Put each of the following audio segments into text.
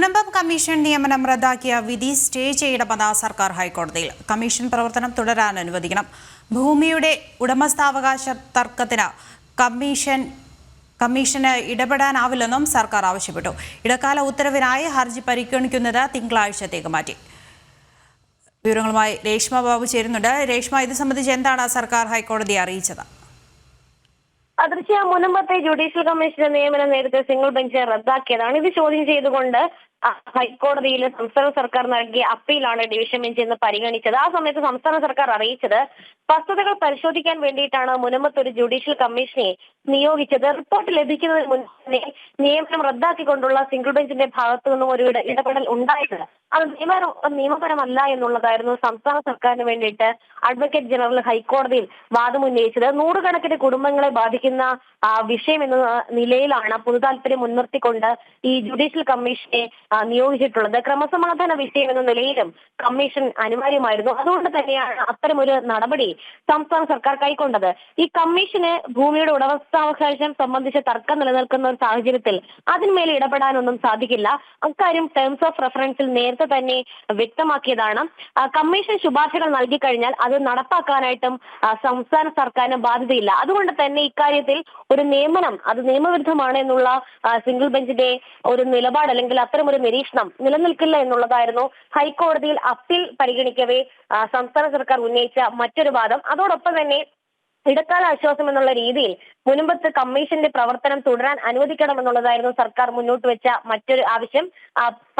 Munambam commission നിയമനം റദ്ദാക്കിയ വിധി സ്റ്റേ ചെയ്യണമെന്ന സർക്കാർ ഹൈക്കോടതിയിൽ. കമ്മീഷൻ പ്രവർത്തനം തുടരാൻ അനുവദിക്കണം. ഭൂമിയുടെ ഉടമസ്ഥാവകാശ തർക്കത്തിന് കമ്മീഷൻ കമ്മീഷന് ഇടപെടാനാവില്ലെന്നും സർക്കാർ ആവശ്യപ്പെട്ടു. ഇടക്കാല ഉത്തരവിനായി ഹർജി പരിഗണിക്കുന്നത് തിങ്കളാഴ്ചത്തേക്ക് മാറ്റി. വിവരങ്ങളുമായി രേഷ്മ ബാബു ചേരുന്നുണ്ട്. രേഷ്മ ഇത് സംബന്ധിച്ച് എന്താണ് സർക്കാർ ഹൈക്കോടതി അറിയിച്ചത്? അദൃശ്യ മുനമ്പത്തെ ജുഡീഷ്യൽ കമ്മീഷന്റെ നിയമനം നേരത്തെ സിംഗിൾ ബെഞ്ച് റദ്ദാക്കിയതാണ്. ഇത് ചോദ്യം ചെയ്തുകൊണ്ട് ഹൈക്കോടതിയിൽ സംസ്ഥാന സർക്കാർ നൽകിയ അപ്പീലാണ് ഡിവിഷൻ ബെഞ്ച് ഇന്ന് പരിഗണിച്ചത്. ആ സമയത്ത് സംസ്ഥാന സർക്കാർ അറിയിച്ചത് വസ്തുതകൾ പരിശോധിക്കാൻ വേണ്ടിയിട്ടാണ് മുനമ്പത്ത് ഒരു ജുഡീഷ്യൽ കമ്മീഷനെ നിയോഗിച്ചത്. റിപ്പോർട്ട് ലഭിക്കുന്നതിന് മുൻപ് തന്നെ നിയമനം റദ്ദാക്കിക്കൊണ്ടുള്ള സിംഗിൾ ബെഞ്ചിന്റെ ഭാഗത്തു നിന്നും ഒരു ഇടപെടൽ ഉണ്ടായത്. അത് നിയമ നിയമപരമല്ല എന്നുള്ളതായിരുന്നു സംസ്ഥാന സർക്കാരിന് വേണ്ടിയിട്ട് അഡ്വക്കേറ്റ് ജനറൽ ഹൈക്കോടതിയിൽ വാദമുന്നയിച്ചത് നൂറുകണക്കിന് കുടുംബങ്ങളെ ബാധിക്കുന്ന വിഷയം എന്ന നിലയിലാണ് പൊതുതാൽപര്യം മുൻനിർത്തിക്കൊണ്ട് ഈ ജുഡീഷ്യൽ കമ്മീഷനെ നിയോഗിച്ചിട്ടുള്ളത്. ക്രമസമാധാന വിഷയം എന്ന നിലയിലും കമ്മീഷൻ അനിവാര്യമായിരുന്നു. അതുകൊണ്ട് തന്നെയാണ് അത്തരമൊരു നടപടി സംസ്ഥാന സർക്കാർ കൈക്കൊണ്ടത്. ഈ കമ്മീഷന് ഭൂമിയുടെ ഉടമസ്ഥാവകാശം സംബന്ധിച്ച തർക്കം നിലനിൽക്കുന്ന ഒരു സാഹചര്യത്തിൽ അതിന്മേൽ ഇടപെടാനൊന്നും സാധിക്കില്ല. അക്കാര്യം ടേംസ് ഓഫ് റെഫറൻസിൽ നേരത്തെ തന്നെ വ്യക്തമാക്കിയതാണ്. കമ്മീഷൻ ശുപാർശകൾ നൽകി കഴിഞ്ഞാൽ അത് നടപ്പാക്കാനായിട്ടും സംസ്ഥാന സർക്കാരിന് ബാധ്യതയില്ല. അതുകൊണ്ട് തന്നെ ഇക്കാര്യത്തിൽ ഒരു നിയമനം അത് നിയമവിരുദ്ധമാണ് എന്നുള്ള സിംഗിൾ ബെഞ്ചിന്റെ ഒരു നിലപാട് അല്ലെങ്കിൽ അത്തരം ഒരു നിരീക്ഷണം നിലനിൽക്കില്ല എന്നുള്ളതായിരുന്നു ഹൈക്കോടതിയിൽ അപ്പീൽ പരിഗണിക്കവേ സംസ്ഥാന സർക്കാർ ഉന്നയിച്ച മറ്റൊരു വാദം. അതോടൊപ്പം തന്നെ ഇടക്കാല ആശ്വാസം എന്നുള്ള രീതിയിൽ മുൻപത്ത് കമ്മീഷന്റെ പ്രവർത്തനം തുടരാൻ അനുവദിക്കണമെന്നുള്ളതായിരുന്നു സർക്കാർ മുന്നോട്ട് വെച്ച മറ്റൊരു ആവശ്യം.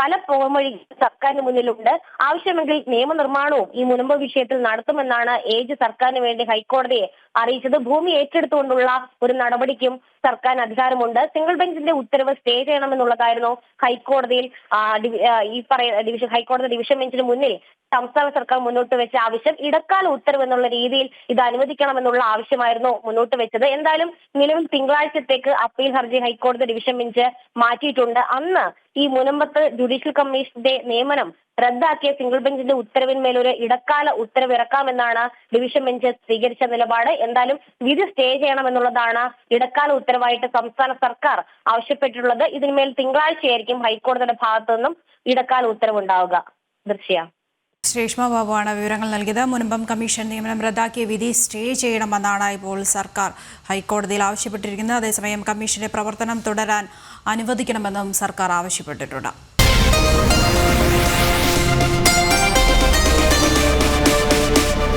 പല പോംവഴി സർക്കാരിന് മുന്നിലുണ്ട്. ആവശ്യമെങ്കിൽ നിയമനിർമ്മാണവും ഈ മുൻപ് വിഷയത്തിൽ നടത്തുമെന്നാണ് ഏജ് സർക്കാരിന് വേണ്ടി ഹൈക്കോടതിയെ അറിയിച്ചത്. ഭൂമി ഏറ്റെടുത്തുകൊണ്ടുള്ള ഒരു നടപടിക്കും സർക്കാർ അധികാരമുണ്ട്. സിംഗിൾ ബെഞ്ചിന്റെ ഉത്തരവ് സ്റ്റേ ചെയ്യണമെന്നുള്ളതായിരുന്നു ഹൈക്കോടതിയിൽ ഈ പറയുന്ന ഡിവിഷൻ ഹൈക്കോടതി ഡിവിഷൻ ബെഞ്ചിന് മുന്നിൽ സംസ്ഥാന സർക്കാർ മുന്നോട്ട് വെച്ച ആവശ്യം. ഇടക്കാല ഉത്തരവ് എന്നുള്ള രീതിയിൽ ഇത് അനുവദിക്കണമെന്നുള്ള ആവശ്യമായിരുന്നു മുന്നോട്ട് വെച്ചത്. എന്തായാലും നിലവിൽ തിങ്കളാഴ്ചത്തേക്ക് അപ്പീൽ ഹർജി ഹൈക്കോടതി ഡിവിഷൻ ബെഞ്ച് മാറ്റിയിട്ടുണ്ട്. അന്ന് ഈ മുനമ്പത്ത് ജുഡീഷ്യൽ കമ്മീഷന്റെ നിയമനം റദ്ദാക്കിയ സിംഗിൾ ബെഞ്ചിന്റെ ഉത്തരവിന്മേൽ ഒരു ഇടക്കാല ഉത്തരവ് ഇറക്കാമെന്നാണ് ഡിവിഷൻ ബെഞ്ച് സ്വീകരിച്ച നിലപാട്. എന്തായാലും വിധി സ്റ്റേ ചെയ്യണമെന്നുള്ളതാണ് ഇടക്കാല ഉത്തരവായിട്ട് സംസ്ഥാന സർക്കാർ ആവശ്യപ്പെട്ടിട്ടുള്ളത്. ഇതിന്മേൽ തിങ്കളാഴ്ചയായിരിക്കും ഹൈക്കോടതിയുടെ ഭാഗത്തു നിന്നും ഇടക്കാല ഉത്തരവുണ്ടാവുക. ദൃശ്യ. രേഷ്മ ബാബുവാണ് വിവരങ്ങൾ നൽകിയത്. മുൻപം കമ്മീഷൻ നിയമനം റദ്ദാക്കിയ വിധി സ്റ്റേ ചെയ്യണമെന്നാണ് ഇപ്പോൾ സർക്കാർ ഹൈക്കോടതിയിൽ ആവശ്യപ്പെട്ടിരിക്കുന്നത്. അതേസമയം കമ്മീഷന്റെ പ്രവർത്തനം തുടരാൻ അനുവദിക്കണമെന്നും സർക്കാർ ആവശ്യപ്പെട്ടിട്ടുണ്ട്.